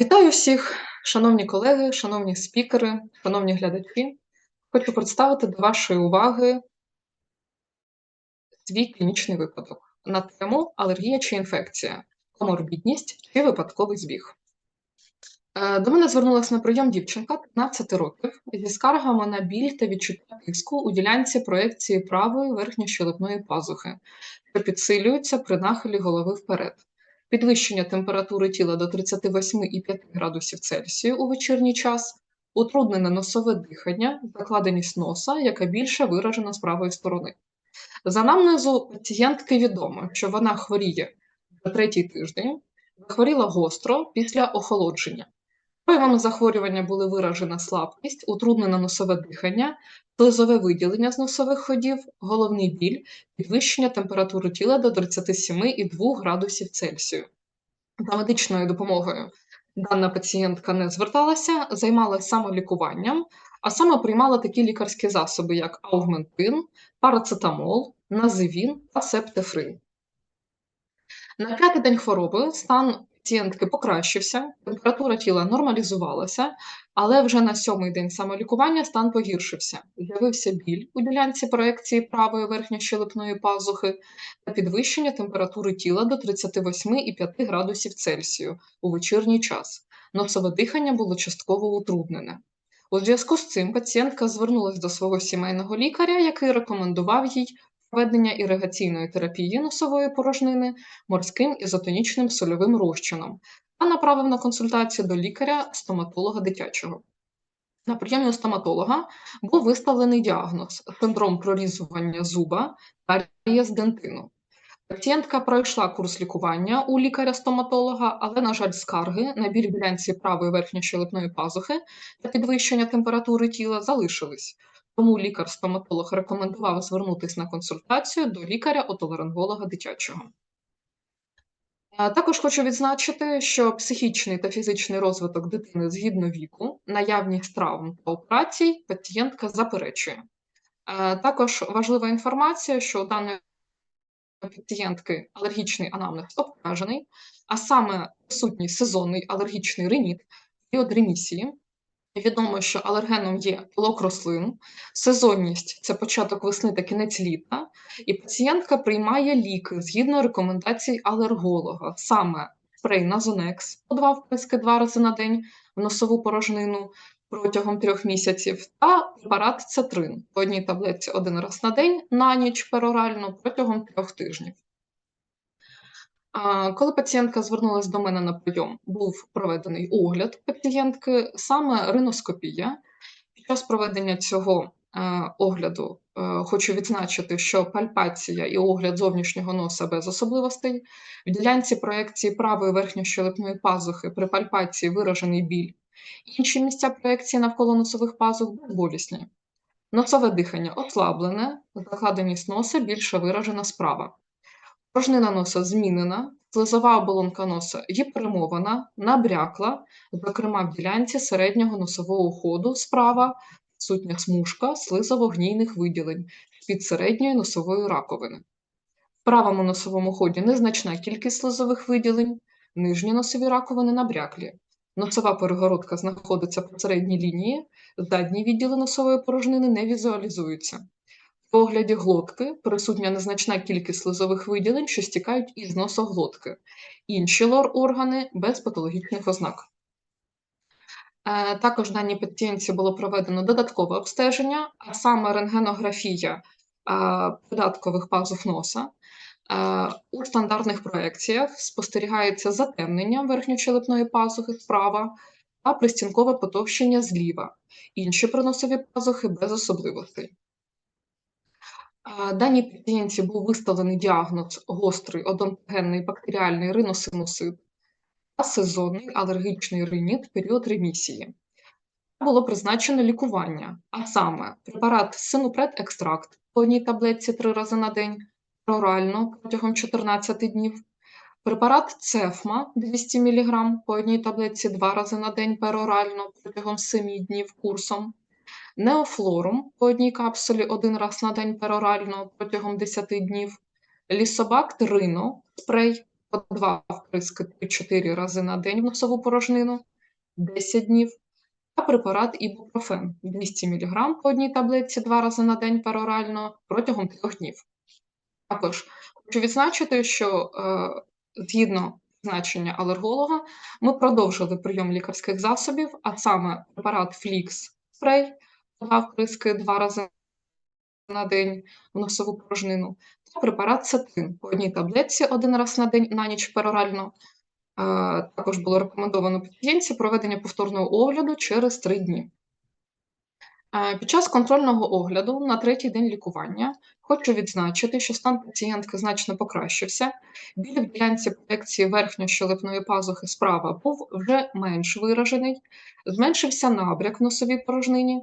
Вітаю всіх, шановні колеги, шановні спікери, шановні глядачі. Хочу представити до вашої уваги свій клінічний випадок на тему алергія чи інфекція, коморбідність чи випадковий збіг. Е, До мене звернулася на прийом дівчинка 15 років зі скаргами на біль та відчуття тиску у ділянці проекції правої верхньощелепної пазухи, що підсилюються при нахилі голови вперед підвищення температури тіла до 38,5 градусів Цельсію у вечірній час, утруднене носове дихання, закладеність носа, яка більше виражена з правої сторони. За намнезу пацієнтки відомо, що вона хворіє за третій тиждень, захворіла гостро після охолодження. Проявами захворювання були виражена слабкість, утруднене носове дихання, слизове виділення з носових ходів, головний біль, підвищення температури тіла до 37,2 градусів Цельсію. За медичною допомогою дана пацієнтка не зверталася, займалася самолікуванням, а саме приймала такі лікарські засоби, як аугментин, парацетамол, називін та септефрин. На п'ятий день хвороби стан пацієнтки покращився, температура тіла нормалізувалася, але вже на сьомий день самолікування стан погіршився. З'явився біль у ділянці проекції правої верхньощелепної пазухи та підвищення температури тіла до 38,5 градусів Цельсію у вечірній час. Носове дихання було частково утруднене. У зв'язку з цим пацієнтка звернулася до свого сімейного лікаря, який рекомендував їй проведення іригаційної терапії носової порожнини морським ізотонічним сольовим розчином та направив на консультацію до лікаря-стоматолога дитячого. На прийомі у стоматолога був виставлений діагноз синдром прорізування зуба та з дентину. Пацієнтка пройшла курс лікування у лікаря-стоматолога, але, на жаль, скарги на біль в ділянці правої верхньощелепної пазухи та підвищення температури тіла залишились. Тому лікар-стоматолог рекомендував звернутися на консультацію до лікаря-отоларинголога дитячого. Також хочу відзначити, що психічний та фізичний розвиток дитини згідно віку, наявність травм та операцій пацієнтка заперечує. Також важлива інформація, що у даної пацієнтки алергічний анамнез обтяжений, а саме присутній сезонний алергічний риніт, період ремісії. Відомо, що алергеном є пилок рослин, сезонність це початок весни та кінець літа, і пацієнтка приймає ліки згідно рекомендацій алерголога, саме спрей Назонекс по два вписки два рази на день в носову порожнину протягом трьох місяців, та препарат Цетрин по одній таблетці один раз на день на ніч перорально протягом трьох тижнів. Коли пацієнтка звернулася до мене на прийом, був проведений огляд пацієнтки, саме риноскопія. Під час проведення цього е, огляду е, хочу відзначити, що пальпація і огляд зовнішнього носа без особливостей. В ділянці проекції правої верхньощелепної пазухи при пальпації виражений біль. Інші місця проекції навколо носових пазух безболісні. Носове дихання ослаблене, закладеність носа більше виражена справа. Порожнина носа змінена, слизова оболонка носа гіперемована, набрякла, зокрема в ділянці середнього носового ходу справа сутня смужка слизово-гнійних виділень під середньою носовою раковини. В правому носовому ході незначна кількість слизових виділень, нижні носові раковини набряклі. Носова перегородка знаходиться по середній лінії, задні відділи носової порожнини не візуалізуються. В огляді глотки присутня незначна кількість слизових виділень, що стікають із носоглотки, інші лор-органи без патологічних ознак. Е, також даній пацієнтці було проведено додаткове обстеження, а саме рентгенографія податкових пазух носа. Е, у стандартних проекціях спостерігається затемнення верхньочелепної пазухи справа та пристінкове потовщення зліва, інші приносові пазухи без особливостей. Даній пацієнтці був виставлений діагноз гострий одонтогенний бактеріальний риносинусит та сезонний алергічний риніт період ремісії. Було призначено лікування, а саме препарат синупред-екстракт по одній таблетці три рази на день, орально протягом 14 днів, препарат цефма 200 мг по одній таблетці два рази на день перорально протягом 7 днів курсом неофлорум по одній капсулі один раз на день перорально протягом 10 днів, лісобакт рино спрей по 2 вприски 3-4 рази на день в носову порожнину 10 днів, та препарат ібупрофен 200 мг по одній таблетці 2 рази на день перорально протягом 3 днів. Також хочу відзначити, що е, згідно призначення алерголога, ми продовжили прийом лікарських засобів, а саме препарат Флікс спрей, два вприски два рази на день в носову порожнину, та препарат Цетрин по одній таблетці один раз на день на ніч перорально. Е, Також було рекомендовано пацієнтці проведення повторного огляду через 3 дні. Е, Під час контрольного огляду на третій день лікування хочу відзначити, що стан пацієнтки значно покращився. Біль в ділянці проекції верхньощелепної пазухи справа був вже менш виражений, зменшився набряк в носовій порожнині,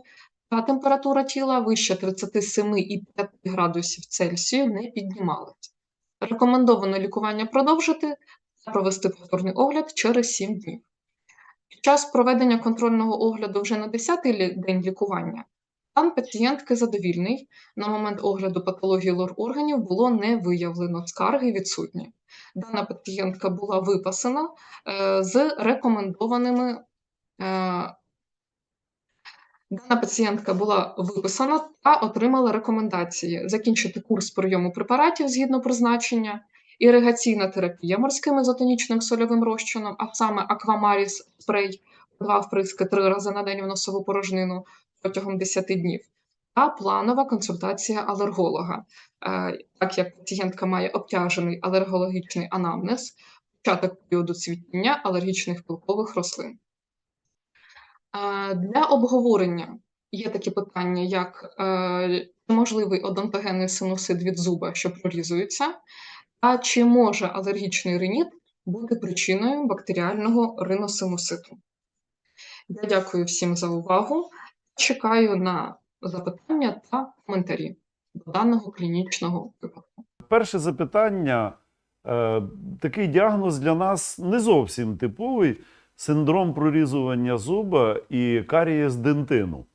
температура тіла вище 37,5 градусів Цельсію не піднімалась. Рекомендовано лікування продовжити та провести повторний огляд через 7 днів. Під час проведення контрольного огляду вже на 10-й день лікування стан пацієнтки задовільний. На момент огляду патології лор органів було не виявлено скарги відсутні. Дана пацієнтка була виписана е, з рекомендованими. Дана пацієнтка була виписана та отримала рекомендації закінчити курс прийому препаратів згідно призначення, іригаційна терапія морським ізотонічним сольовим розчином, а саме аквамаріс спрей, два вприски три рази на день в носову порожнину протягом 10 днів, та планова консультація алерголога. Е, Так як пацієнтка має обтяжений алергологічний анамнез, початок періоду цвітіння алергічних пилкових рослин. Е, Для обговорення є такі питання, як е, чи можливий одонтогенний синусит від зуба, що прорізується, а чи може алергічний риніт бути причиною бактеріального риносинуситу. Я дякую всім за увагу. Чекаю на запитання та коментарі до даного клінічного випадку. Перше запитання. Е, Такий діагноз для нас не зовсім типовий синдром прорізування зуба і карієс дентину.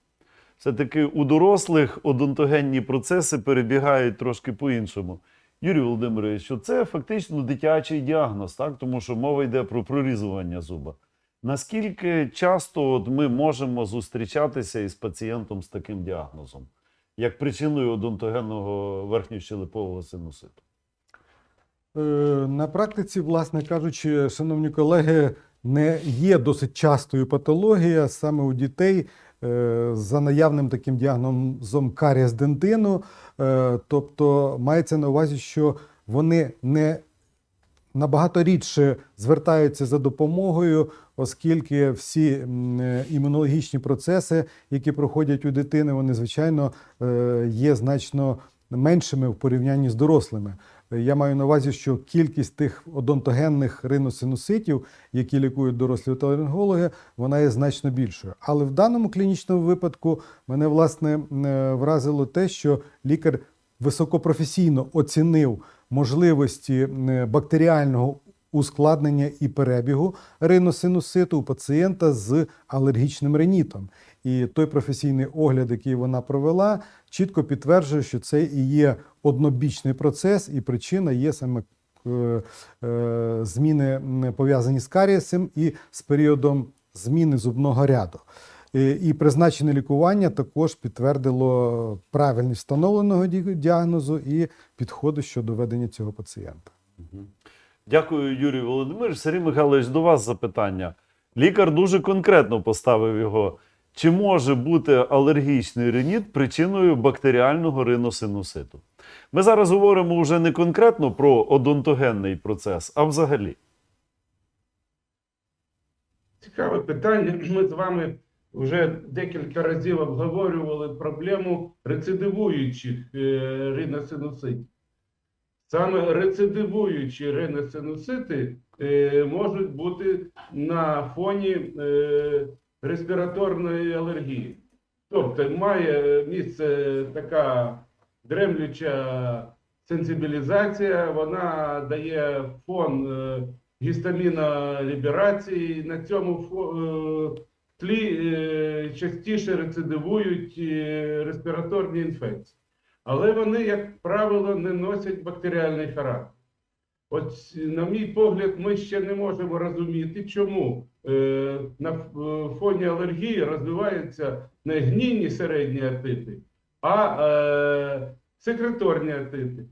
Все-таки у дорослих одонтогенні процеси перебігають трошки по-іншому. Юрій Володимирович, що це фактично дитячий діагноз, так? тому що мова йде про прорізування зуба. Наскільки часто от ми можемо зустрічатися із пацієнтом з таким діагнозом, як причиною одонтогенного верхньощелепового синуситу? Е, На практиці, власне кажучи, шановні колеги, не є досить частою патологія саме у дітей е, за наявним таким діагнозом карієс дентину. Е, Тобто мається на увазі, що вони не набагато рідше звертаються за допомогою, оскільки всі е, імунологічні процеси, які проходять у дитини, вони звичайно є значно меншими в порівнянні з дорослими. Я маю на увазі, що кількість тих одонтогенних риносинуситів, які лікують дорослі отоларингологи, вона є значно більшою. Але в даному клінічному випадку мене власне е, вразило те, що лікар високопрофесійно оцінив можливості е, бактеріального ускладнення і перебігу риносинуситу у пацієнта з алергічним ринітом. І той професійний огляд, який вона провела, чітко підтверджує, що це і є однобічний процес, і причина є саме е, е, зміни пов'язані з карієсом і з періодом зміни зубного ряду. І, і призначене лікування також підтвердило правильність встановленого діагнозу і підходи щодо ведення цього пацієнта. Дякую, Юрій Володимирович. Сергій Михайлович, до вас запитання. Лікар дуже конкретно поставив його. Чи може бути алергічний риніт причиною бактеріального риносинуситу? Ми зараз говоримо вже не конкретно про одонтогенний процес, а взагалі. Цікаве питання. Ми з вами вже декілька разів обговорювали проблему рецидивуючих е, риносинуситів. Саме рецидивуючі риносинусити е, можуть бути на фоні е, респіраторної алергії. Тобто має місце така дремлюча сенсибілізація, вона дає фон е, гістаміноліберації. На цьому е, тлі е, частіше рецидивують респіраторні інфекції. Але вони, як правило, не носять бактеріальний характер. От, на мій погляд, ми ще не можемо розуміти, чому на е, фоні алергії розвиваються не гнійні середні атити, а е, секреторні атити.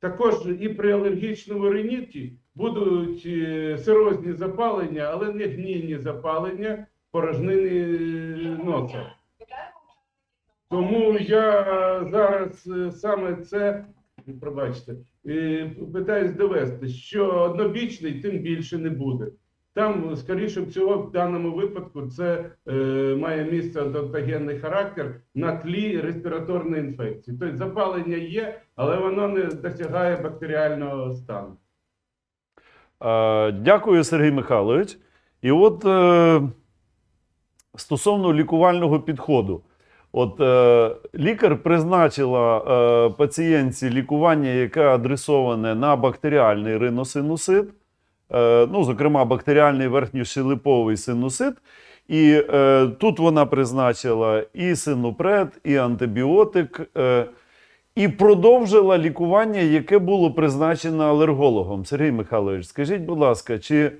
Також і при алергічному риніті будуть е, серозні запалення, але не гнійні запалення порожнини носа. Тому я зараз е, саме це, пробачте, е, питаюсь довести, що однобічний тим більше не буде. Там, скоріше всього, в даному випадку це е, має місце однотогенний характер на тлі респіраторної інфекції. Тобто запалення є, але воно не досягає бактеріального стану. Е, Дякую, Сергій Михайлович. І от е, стосовно лікувального підходу. От е, лікар призначила е, пацієнтці лікування, яке адресоване на бактеріальний риносинусит, ну, зокрема, бактеріальний верхньошелеповий синусит. І е, тут вона призначила і синупред, і антибіотик, е, і продовжила лікування, яке було призначено алергологом. Сергій Михайлович, скажіть, будь ласка, чи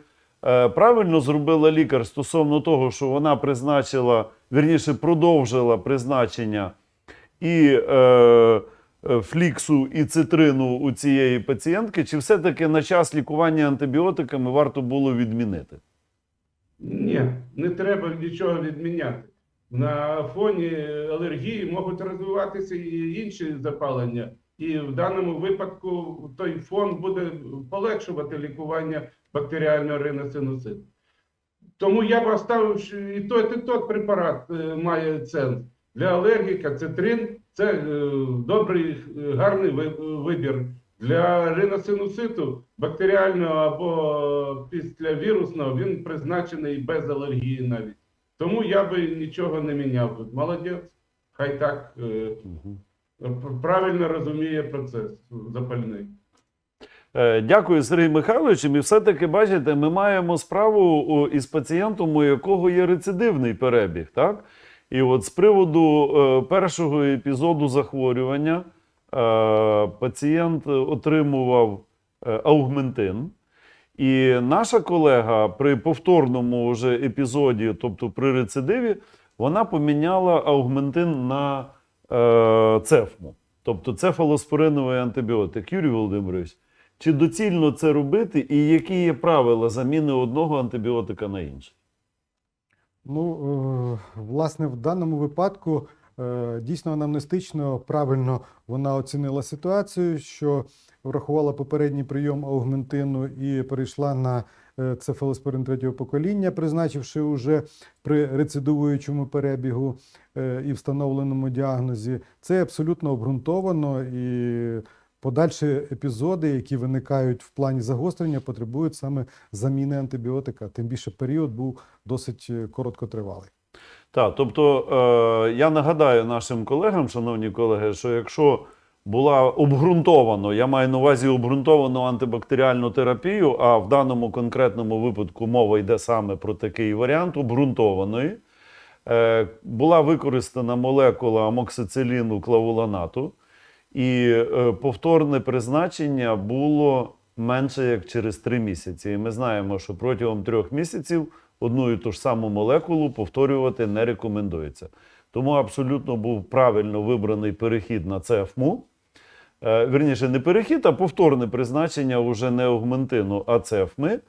е, правильно зробила лікар стосовно того, що вона призначила, вірніше, продовжила призначення і е, е, фліксу, і цитрину у цієї пацієнтки, чи все-таки на час лікування антибіотиками варто було відмінити? Ні, не треба нічого відміняти. На фоні алергії можуть розвиватися і інші запалення, і в даному випадку той фон буде полегшувати лікування бактеріального риносинуситу. Тому я б оставив, і той, і той препарат е, має сенс. Для алергіка цитрин це е, добрий, е, гарний вибір. Для риносинуситу бактеріального або післявірусного він призначений без алергії навіть. Тому я би нічого не міняв тут. Молодець, хай так е, правильно розуміє процес запальний. Е, Дякую, Сергій Михайлович. І все-таки бачите, ми маємо справу із пацієнтом, у якого є рецидивний перебіг. Так? І от з приводу е, першого епізоду захворювання е, пацієнт отримував е, аугментин. І наша колега при повторному вже епізоді, тобто при рецидиві, вона поміняла аугментин на цефму, тобто цефалоспориновий антибіотик. Юрій Володимирович, чи доцільно це робити, і які є правила заміни одного антибіотика на інший? Ну, е, власне, в даному випадку е, дійсно анамнестично правильно вона оцінила ситуацію, що врахувала попередній прийом аугментину і перейшла на е, цефалоспорин третього покоління, призначивши уже при рецидивуючому перебігу і встановленому діагнозі. Це абсолютно обґрунтовано і подальші епізоди, які виникають в плані загострення, потребують саме заміни антибіотика. Тим більше період був досить е, короткотривалий. Так, тобто е, я нагадаю нашим колегам, шановні колеги, що якщо була обґрунтовано, я маю на увазі обґрунтовану антибактеріальну терапію, а в даному конкретному випадку мова йде саме про такий варіант обґрунтованої, е, була використана молекула амоксициліну клавуланату, і е, повторне призначення було менше як через три місяці. І ми знаємо, що протягом трьох місяців одну і ту ж саму молекулу повторювати не рекомендується. Тому абсолютно був правильно вибраний перехід на ЦФМУ. Е, Вірніше, не перехід, а повторне призначення уже не аугментину, а цефми.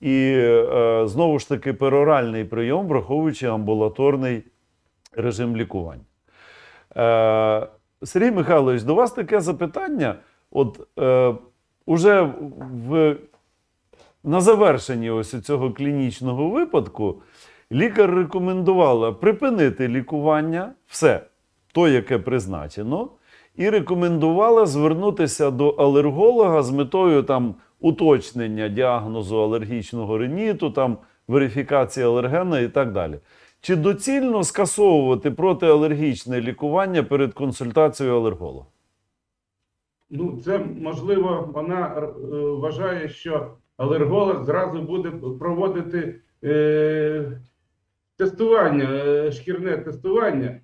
І е, знову ж таки пероральний прийом, враховуючи амбулаторний режим лікування. Сергій Михайлович, до вас таке запитання. От е, уже в, на завершенні ось цього клінічного випадку лікар рекомендувала припинити лікування, все, то, яке призначено, і рекомендувала звернутися до алерголога з метою там уточнення діагнозу алергічного риніту, там верифікації алергена і так далі. Чи доцільно скасовувати протиалергічне лікування перед консультацією алерголога? Ну, це можливо, вона е, вважає, що алерголог зразу буде проводити е, тестування, е, шкірне тестування.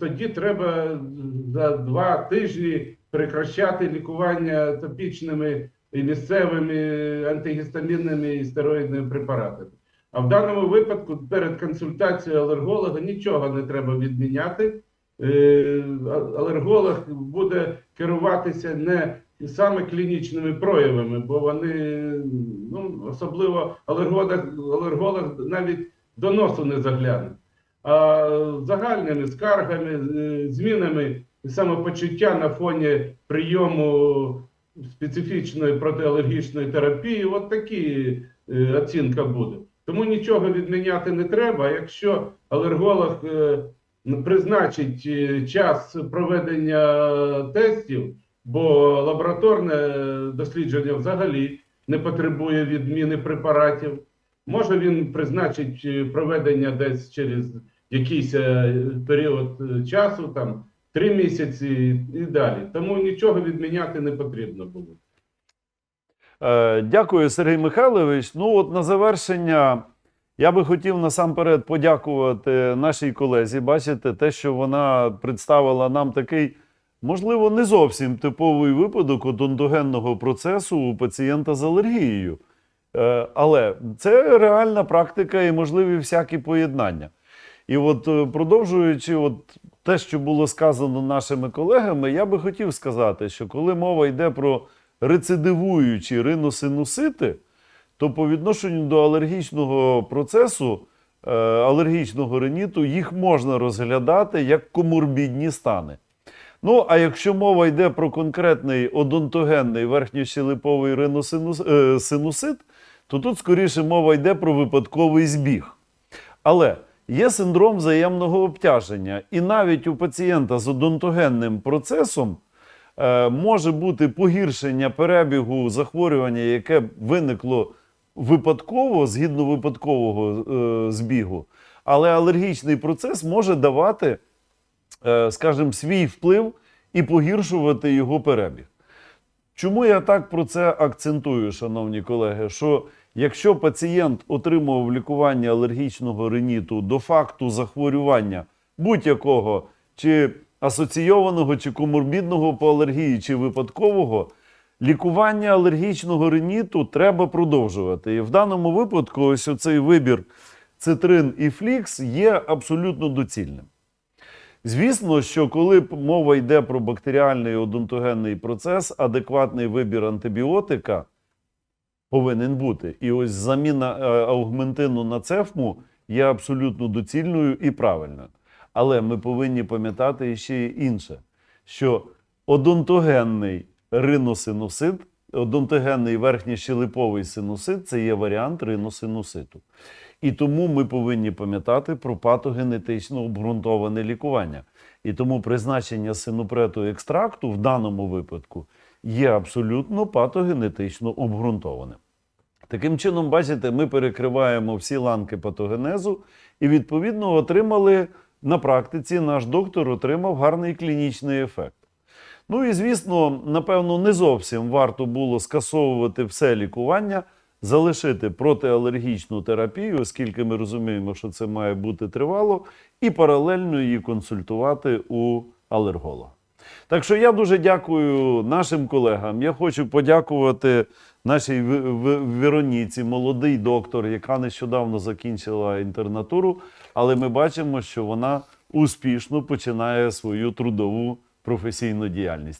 Тоді треба за два тижні прекращати лікування топічними і місцевими антигістамінними і стероїдними препаратами. А в даному випадку перед консультацією алерголога нічого не треба відміняти. Е, Алерголог буде керуватися не саме клінічними проявами, бо вони ну, особливо алерголог, алерголог навіть до носу не загляне. А загальними скаргами, е, змінами самопочуття на фоні прийому специфічної протиалергічної терапії, от такі е, оцінка буде. Тому нічого відміняти не треба. Якщо алерголог е, призначить е, час проведення тестів, бо лабораторне дослідження взагалі не потребує відміни препаратів. Може він призначить е, проведення десь через якийсь період часу, там три місяці і далі. Тому нічого відміняти не потрібно було. Е, Дякую, Сергій Михайлович. Ну, от на завершення я би хотів насамперед подякувати нашій колезі. Бачите, те, що вона представила нам такий, можливо, не зовсім типовий випадок одонтогенного процесу у пацієнта з алергією. Е, Але це реальна практика і можливі всякі поєднання. І от е, продовжуючи от те, що було сказано нашими колегами, я би хотів сказати, що коли мова йде про рецидивуючі риносинусити, то по відношенню до алергічного процесу, е, алергічного риніту, їх можна розглядати як коморбідні стани. Ну, а якщо мова йде про конкретний одонтогенний верхньощелеповий риносинус- е, то тут скоріше мова йде про випадковий збіг. Але є синдром взаємного обтяження, і навіть у пацієнта з одонтогенним процесом може бути погіршення перебігу захворювання, яке виникло випадково, згідно випадкового е, збігу, але алергічний процес може давати, е, скажімо, свій вплив і погіршувати його перебіг. Чому я так про це акцентую, шановні колеги? Що якщо пацієнт отримував лікування алергічного риніту до факту захворювання будь-якого, чи асоційованого, чи коморбідного по алергії, чи випадкового, лікування алергічного риніту треба продовжувати. І в даному випадку, ось оцей вибір цитрин і флікс є абсолютно доцільним. Звісно, що коли мова йде про бактеріальний одонтогенний процес, адекватний вибір антибіотика повинен бути. І ось заміна е, аугментину на цефму є абсолютно доцільною і правильною. Але ми повинні пам'ятати ще й інше, що одонтогенний риносинусит, одонтогенний верхньощелеповий синусит це є варіант риносинуситу. І тому ми повинні пам'ятати про патогенетично обґрунтоване лікування. І тому призначення синупрету екстракту в даному випадку є абсолютно патогенетично обґрунтованим. Таким чином, бачите, ми перекриваємо всі ланки патогенезу і, відповідно, отримали на практиці наш доктор отримав гарний клінічний ефект. Ну і звісно, напевно, не зовсім варто було скасовувати все лікування, залишити протиалергічну терапію, оскільки ми розуміємо, що це має бути тривало, і паралельно її консультувати у алерголога. Так що я дуже дякую нашим колегам. Я хочу подякувати нашій Вероніці, молодий доктор, яка нещодавно закінчила інтернатуру, але ми бачимо, що вона успішно починає свою трудову професійну діяльність.